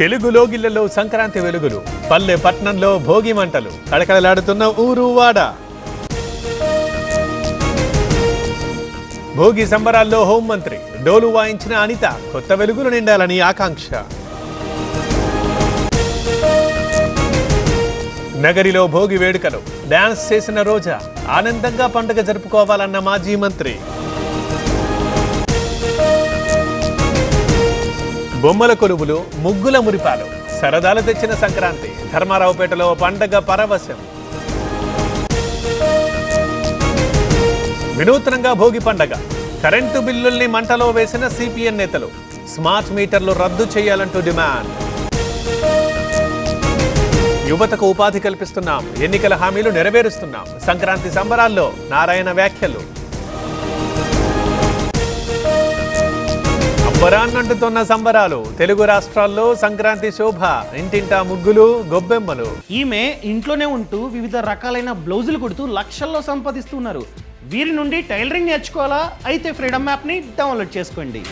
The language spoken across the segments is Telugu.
తెలుగులో గిళ్ళలో సంక్రాంతి వెలుగులు. పల్లె పట్నంలో భోగి మంటలు. కడకడలాడుతున్న ఊరు వాడ. భోగి సంబరాల్లో హోంమంత్రి డోలు వాయించిన అనిత కొత్త వెలుగులు నిండాలని ఆకాంక్ష. నగరిలో భోగి వేడుకలు. డాన్స్ చేసిన రోజా. ఆనందంగా పండుగ జరుపుకోవాలన్న మాజీ మంత్రి. బొమ్మల కొలువులు ముగ్గుల మురిపాలు. సరదాలు తెచ్చిన సంక్రాంతి. ధర్మారావుపేటలో పండగ పరవశం. వినూత్నంగా భోగి పండగ. కరెంటు బిల్లుల్ని మంటలో వేసిన సిపిఎన్ నేతలు. స్మార్ట్ మీటర్లు రద్దు చేయాలంటూ డిమాండ్. యువతకు ఉపాధి కల్పిస్తున్నాం. ఎన్నికల హామీలు నెరవేరుస్తున్నాం. సంక్రాంతి సంబరాల్లో నారాయణ వ్యాఖ్యలు. అంబరాన్నంటుతున్న సంబరాలు. తెలుగు రాష్ట్రాల్లో సంక్రాంతి శోభ ఇంటింటా ముగ్గులు గొబ్బెమ్మలు. ఈమె ఇంట్లోనే ఉంటూ వివిధ రకాలైన బ్లౌజులు కుడుతూ లక్షల్లో సంపాదిస్తున్నారు. వీరి నుండి టైలరింగ్ నేర్చుకోవాలా? అయితే ఫ్రీడమ్ యాప్ని డౌన్లోడ్ చేసుకోండి.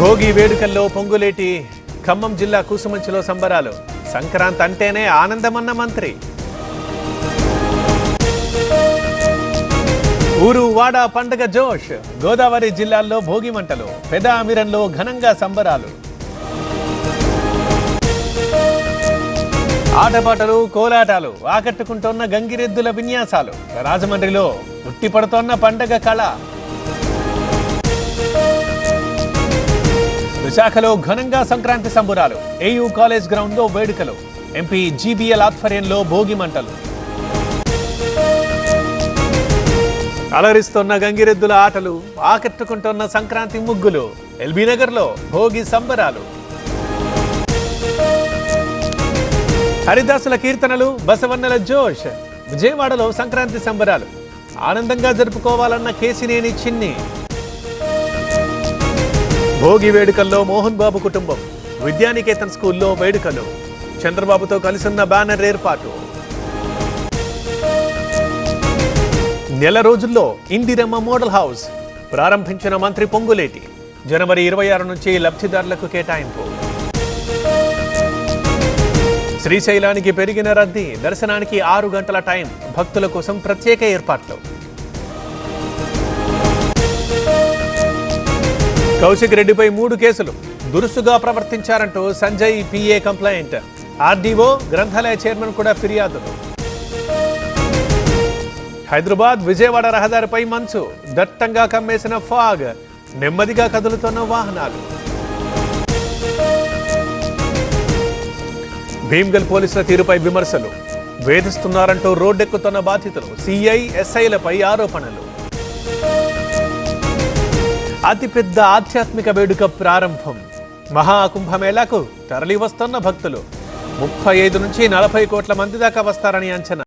భోగి వేడుకల్లో పొంగులేటి ఖమ్మం జిల్లా కూసుమంచిలో సంబరాలు. సంక్రాంతి అంటేనే ఆనందమన్న మంత్రి. ఊరు వాడ పండగ జోష్. గోదావరి జిల్లాల్లో భోగి మంటలు పెద అమిరంలో ఘనంగా సంబరాలు. ఆటపాటలు కోలాటాలు ఆకట్టుకుంటున్న గంగిరెద్దుల విన్యాసాలు రాజమండ్రిలో ఉట్టిపడుతోన్న పండగ కళ. విశాఖలో ఘనంగా సంక్రాంతి సంబురాలు ఏయూ కాలేజ్ గ్రౌండ్లో వేడుకలు ఎంపీ జీబీఎల్ ఆధ్వర్యంలో భోగి మంటలు. అలరిస్తున్న గంగిరెద్దుల ఆటలు ఆకట్టుకుంటున్న సంక్రాంతి ముగ్గులు ఎల్బీ నగర్లో భోగి సంబరాలు. హరిదాసుల కీర్తనలు బసవన్నెల జోష్ విజయవాడలో సంక్రాంతి సంబరాలు. ఆనందంగా జరుపుకోవాలన్న కేసినేని చిన్ని. భోగి వేడుకల్లో మోహన్ బాబు కుటుంబం విద్యానికేతన్ స్కూల్లో వేడుకలు. చంద్రబాబుతో కలిసున్న బ్యానర్ ఏర్పాటు. నెల రోజుల్లో ఇందిరమ్మ మోడల్ హౌస్ ప్రారంభించిన మంత్రి పొంగులేటి. జనవరి ఇరవై ఆరు నుంచి లబ్ధిదారులకు కేటాయింపు. శ్రీశైలానికి పెరిగిన రద్దీ దర్శనానికి ఆరు గంటల టైం భక్తుల కోసం ప్రత్యేక ఏర్పాట్లు. కౌశిక్ రెడ్డిపై మూడు కేసులు దురుసుగా ప్రవర్తించారంటూ Sanjay P A complaint. R D O గ్రంథాలయ చైర్మన్ కూడా ఫిర్యాదులు. హైదరాబాద్ విజయవాడ రహదారిపై మంచు. దట్టంగా కమ్మేసిన ఫాగ్. నెమ్మదిగా కదులుతున్న వాహనాలు. భీమ్గల్ పోలీసుల తీరుపై విమర్శలు. వేధిస్తున్నారంటూ రోడ్డెక్కుతున్న బాధితులు. సిఐ ఎస్ఐలపై ఆరోపణలు. అతిపెద్ద ఆధ్యాత్మిక వేడుక ప్రారంభం. మహాకుంభమేళాకు తరలివస్తున్న భక్తులు. ముప్పై ఐదు నుంచి నలభై కోట్ల మంది దాకా వస్తారని అంచనా.